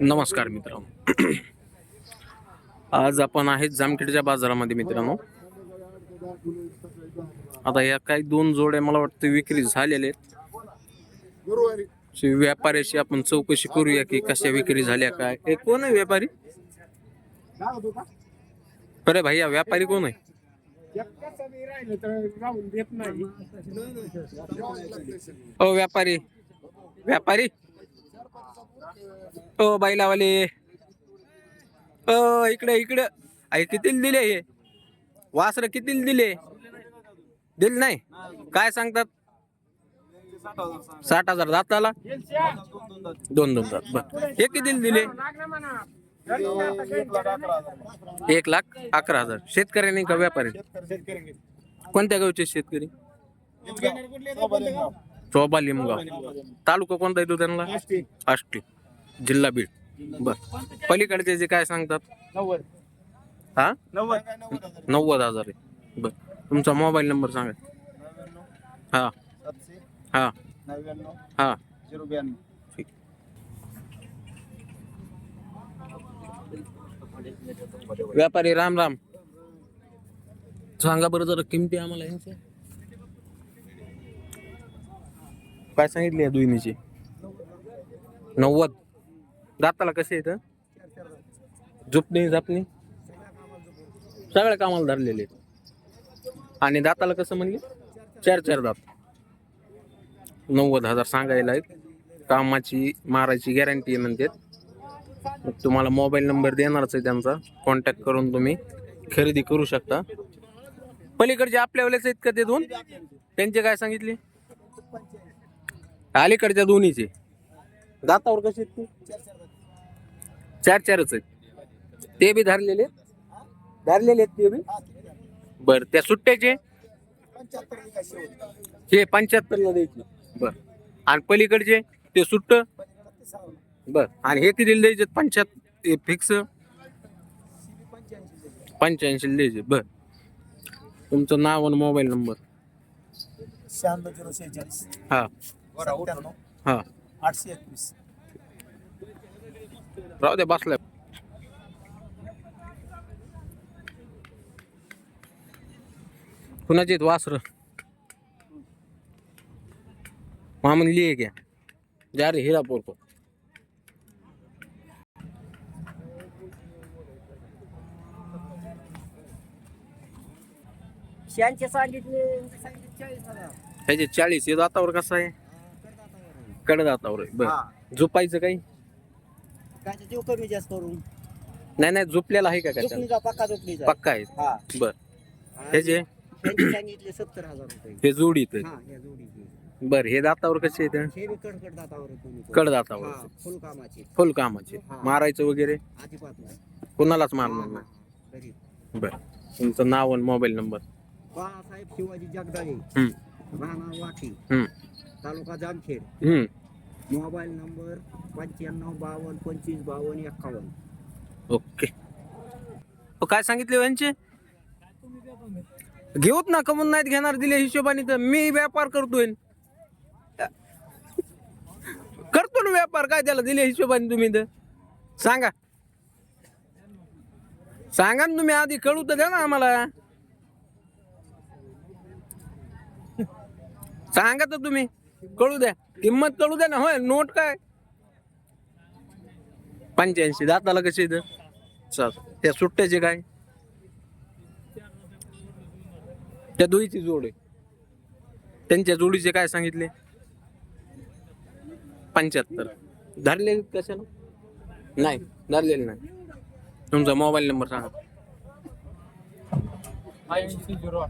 नमस्कार मित्रांनो. आज आपण आहेत जामखेडच्या बाजारामध्ये मित्रांनो. आता या काही दोन जोड्या मला वाटतं विक्री झालेले आहेत. व्यापाऱ्याशी आपण चौकशी करूया की कशा विक्री झाल्या काय. हे कोण आहे व्यापारी? अरे भैया व्यापारी कोण आहे? ओ व्यापारी. व्यापारी? ओ बैलावाले ओ इकडे इकडे. आई कितीला दिले हे? वासर कितीला दिले? दिले नाही? काय सांगतात? साठ हजार दाताला? दोन दोन दात बर. हे कितीला दिले? एक लाख अकरा हजार. शेतकऱ्याने का व्यापारी? कोणत्या गावचे शेतकरी? चोबा लिमगाव तालुका कोणता येतो त्यांना? आष्टी जिल्हा बीड. बर. पलीकडचे जे काय सांगतात? नव्वद. हा? नव्वद. नव्वद हजार आहे. बर. तुमचा मोबाईल नंबर सांगा. हा. सातशे. हा. नव्याण्णव. हा. झिरो ब्याण्णव. ठीक. व्यापारी राम राम. सांगा बरं जरा किमती आम्हाला यांच्या. काय सांगितले या दुईनीची नव्वद. दाताला कसे येतं झुपणी झापणी? सगळ्या कामाला धरलेले आहेत. आणि दाताला कसं म्हणले? चार चार दात. नव्वद हजार सांगायला आहेत. कामाची मारायची गॅरंटी म्हणते तुम्हाला मोबाईल नंबर देणारच आहे त्यांचा. कॉन्टॅक्ट करून तुम्ही खरेदी करू शकता. पलीकडचे आपल्यावालेच आहेत का ते दोन? त्यांचे काय सांगितले? अलीकडच्या दोन्हीचे. दातावर कसे आहेत चार चारच आहेत. ते बी धरलेले? धरलेले आहेत ते बी. बर त्या सुट्ट्याचे? हे पंच्याहत्तर ला द्यायचे. बर. आणि पलीकडचे? ते सुट्ट? बर. आणि हे किती द्यायचे? पंच्याहत्तर फिक्स? पंच्याऐंशी द्यायचे. बर. तुमचं नाव आणि मोबाईल नंबर? शहाण्णव झिरो शेहेचाळीस. हा. हा. आठशे एकवीस. राहू द्या बसलाय. कुणाचे आहेत वासर? मामन लिए क्या जा रे हीरापुर को शहाऐंशी सांगितले. सांगितले चाळीस हजार त्याचे चाळीस हे दातावर कसं आहे? कडदातावर आहे बर. झोपायचं काही? काय ते कमी जास्त करून. नाही नाही झोपलेला आहे का पक्का जोपणीचा पक्का आहे. हा. बर. ह्याचे त्यांनी सांगितले सत्तर हजार रुपये. हे जोडीत हा या जोडीचे बर हे दातावर कसे आहेत? हे बी कडकड दातावर आहे दोन्ही पण. कडदातावर हा फुल कामाचे. फुल कामाचे. हा. मारायचं वगैरे? अजिबात नाही. कोणालाच हा, मारणार हा, नाही. हा. बर. तुमचं नाव आणि मोबाईल नंबर? बाळासाहेब शिवाजी जगदाळे. हम्म. राहणार वाटी. हम्म. तालुका जामखेड. हम्म. मोबाईल नंबर पंच्याण्णव बावन्न पंचवीस बावन्न एक्कावन्न. ओके. अहो, काय सांगितले हो यांचे? घेऊत ना कमून नाहीत घेणार दिले हिशोबाने तर मी व्यापार करतोय. करतो ना व्यापार काय त्याला दिले हिशोबाने तुम्ही तर? सांगा. सांगा ना तुम्ही आधी कळू तर द्या ना आम्हाला. सांगा तर तुम्ही. कळू द्या. किंमत कळू द्या ना होय नोट काय? पंच्याऐंशी दाताला कसे इथं? चल त्या सुट्ट्याचे काय? त्या दोईची जोड आहे. त्यांच्या जोडीचे काय सांगितले? पंच्याहत्तर. धरले कशाला? नाही धरलेले नाही. तुमचा मोबाईल नंबर सांगा. झिरो.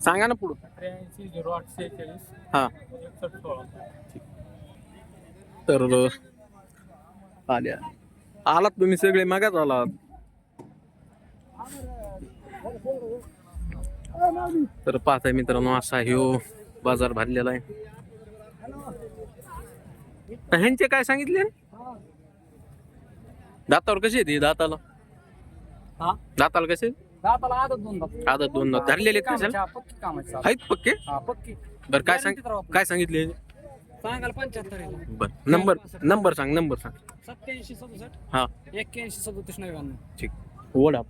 सांगा ना पुढं. त्र्याऐंशी झिरो हा. एकसष्ट सोळा. तर आल्या. आलात तुम्ही सगळे मागाच आलात. तर पाहताय मित्रांनो असा ह्यो बाजार भरलेला आहे. ह्यांचे काय सांगितले? दातावर कसे हे दाताला? दाताला कसे दाताला आदत दोन दात. आता दोन दात. धरलेले आहेत कशाला? पक्की कामाची आहेत. पक्के? हा पक्की. बरं काय सांग काय सांगितले? सांगाल पंच्याहत्तर बर नंबर नंबर सांग नंबर सांग. सत्याऐंशी सदुसष्ट. हा. एक्क्याऐंशी सदोतीस नव्याण्णव. ठीक. वडा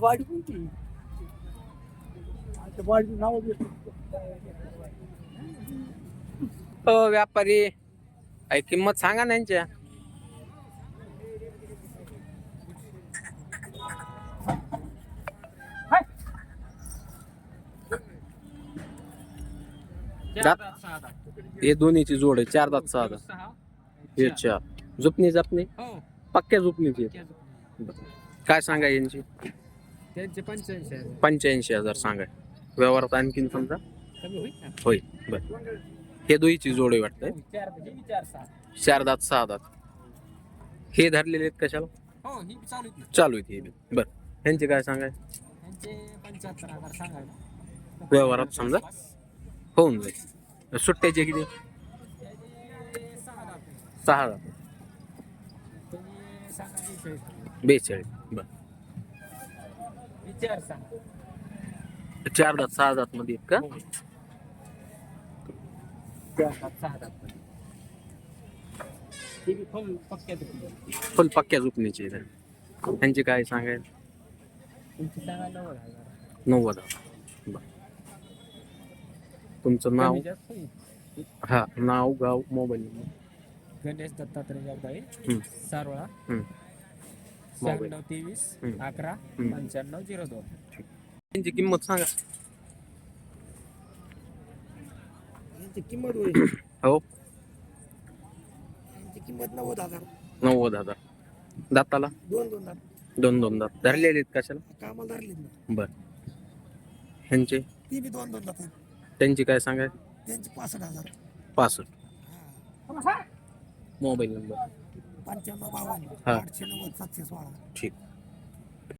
वाडी कोणती? वाडी नाव हो व्यापारी. किंमत सांगा ना यांच्या. हे दोन्हीची जोड आहे चार दात सहा दात. हे चार. जुपणी जापणी? हो. पक्क्या आहेत. काय सांगा यांची? पंच्याऐंशी हजार. सांगा. व्यवहारात आणखीन समजा? होईल. बर. हे दोहीची जोड वाटतंय. चार हे दात सहा दात हे धरलेले आहेत कशाला? हो ही चालू आहेत हे बी. बर. यांचे काय सांगाय व्यवहारात समजा? होऊन जाईल. सुट्ट्याचे किती? सहा दात बेचाळीस. बर. ही चार दात सहा दात मध्ये आहेत का? सहा बी फुल पक्क्यात होती. फुल पक्क्या. त्यांचे काय सांगायला तुमची नव्वद हजार नव्वद हजार बर तुमचं नाव कमी जास्त होईल. हा नाव गाव मोबाईल नंबर गणेश दत्तात्रय जगदाळे हम्म. सारोळा हम्म. शहाण्णव तेवीस हम्म. अकरा हम्म. पंच्याण्णव झिरो दोन त्यांची किंमत सांगा यांची किंमत होईल. हो. यांची किंमत नव्वद हजार. नव्वद हजार. दाताला? दोन दोन दात. दोन दोन दात. धरलेले आहेत कशाला? कामाला धरलीत ना. बर. ह्यांचे? ती बी दोन दोन दात आहेत. त्यांची काय सांगाय? त्यांची पासष्ट हजार. पासष्ट. Mobile number. पंच्याण्णव बावन्न हा. आठशे नव्वद सातशे सोळा. ठीक.